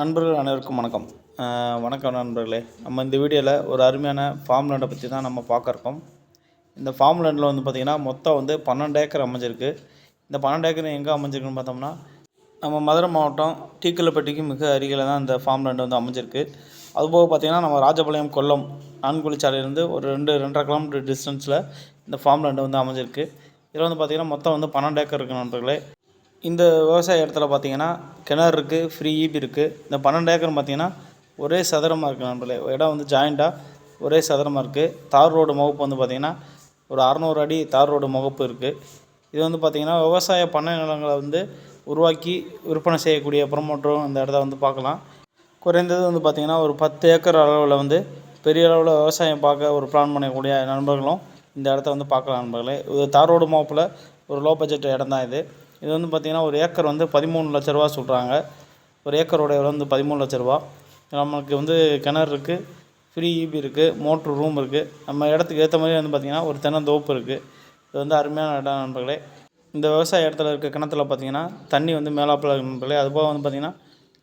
நண்பர்கள் அனைவருக்கும் வணக்கம். வணக்கம் நண்பர்களே. நம்ம இந்த வீடியோவில் ஒரு அருமையான ஃபார்ம் லேண்டை பற்றி தான் நம்ம பார்க்குறோம் இந்த ஃபார்ம் லேண்டில் வந்து பார்த்திங்கன்னா மொத்தம் வந்து பன்னெண்டு ஏக்கர் அமைஞ்சிருக்கு. இந்த பன்னெண்டு ஏக்கர் எங்கே அமைஞ்சிருக்குன்னு பார்த்தோம்னா நம்ம மதுரை மாவட்டம் டீக்கலப்பட்டிக்கு மிக அருகில் தான் இந்த ஃபார்ம் லேண்டு வந்து அமைஞ்சிருக்கு. அதுபோக பார்த்திங்கன்னா நம்ம ராஜபாளையம் கொல்லம் நான்குழிச்சாலையிலேருந்து ஒரு ரெண்டு ரெண்டரை கிலோமீட்டர் டிஸ்டன்ஸில் இந்த ஃபார்ம் லேண்டு வந்து அமைஞ்சிருக்கு. இதில் வந்து பார்த்திங்கன்னா மொத்தம் வந்து பன்னெண்டு ஏக்கர் இருக்குது நண்பர்களே. இந்த விவசாய இடத்துல பார்த்தீங்கன்னா கிணறு இருக்குது ஃப்ரீ ஈபி இருக்குது இந்த பன்னெண்டு ஏக்கர் பார்த்தீங்கன்னா ஒரே சதுரமாக இருக்குது நண்பர்களே. இடம் வந்து ஜாயிண்ட்டாக ஒரே சதுரமாக இருக்குது தார் ரோடு முகப்பு வந்து பார்த்திங்கன்னா ஒரு அறநூறு அடி தார் ரோடு முகப்பு இருக்குது இது வந்து பார்த்திங்கன்னா விவசாய பண்ணை நிலங்களை வந்து உருவாக்கி விற்பனை செய்யக்கூடிய ப்ரமோட்டரும் இந்த இடத்த வந்து பார்க்கலாம். குறைந்தது வந்து பார்த்திங்கன்னா ஒரு பத்து ஏக்கர் அளவில் வந்து பெரிய அளவில் விவசாயம் பார்க்க ஒரு பிளான் பண்ணக்கூடிய நண்பர்களும் இந்த இடத்த வந்து பார்க்கலாம் நண்பர்களே. இது தார் ரோடு முகப்பில் ஒரு லோ பட்ஜெட் இடம் தான் இது. இது வந்து பார்த்திங்கன்னா ஒரு ஏக்கர் வந்து பதிமூணு லட்ச ரூபா சொல்கிறாங்க ஒரு ஏக்கரோட விலை வந்து பதிமூணு லட்ச ரூபா. நம்மளுக்கு வந்து கிணறு இருக்குது ஃப்ரீ ஈபி இருக்குது மோட்ரு ரூம் இருக்குது நம்ம இடத்துக்கு ஏற்ற மாதிரி வந்து பார்த்திங்கன்னா ஒரு தென்னந்தோப்பு இருக்குது இது வந்து அருமையான இடம் நண்பர்களே. இந்த விவசாய இடத்துல இருக்க கிணத்துல பார்த்திங்கன்னா தண்ணி வந்து மேலாப்பில் நண்பர்களே. அதுபோக வந்து பார்த்திங்கன்னா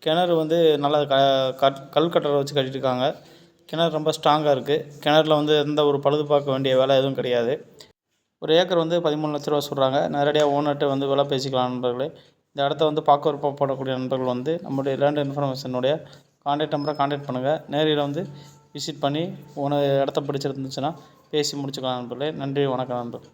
கிணறு வந்து நல்லா க கல் கட்டரை வச்சு கட்டியிருக்காங்க கிணறு ரொம்ப ஸ்ட்ராங்காக இருக்குது கிணறுல வந்து எந்த ஒரு பழுது பார்க்க வேண்டிய வேலை எதுவும் கிடையாது. ஒரு ஏக்கர் வந்து பதிமூணு லட்ச ரூபா சொல்கிறாங்க நேரடியாக ஓனர்கிட்ட வந்து விலை பேசிக்கலாம் நண்பர்களே. இந்த இடத்த வந்து பார்க்க போடக்கூடிய நண்பர்கள் வந்து நம்முடைய லேண்ட் இன்ஃபர்மேஷனுடைய கான்டாக்ட் நம்பரை கான்டாக்ட் பண்ணுங்கள் நேரில் வந்து விசிட் பண்ணி உன இடத்த பிடிச்சிருந்துச்சுன்னா பேசி முடிச்சுக்கலாம் நண்பர்களே. நன்றி வணக்கம் நண்பர்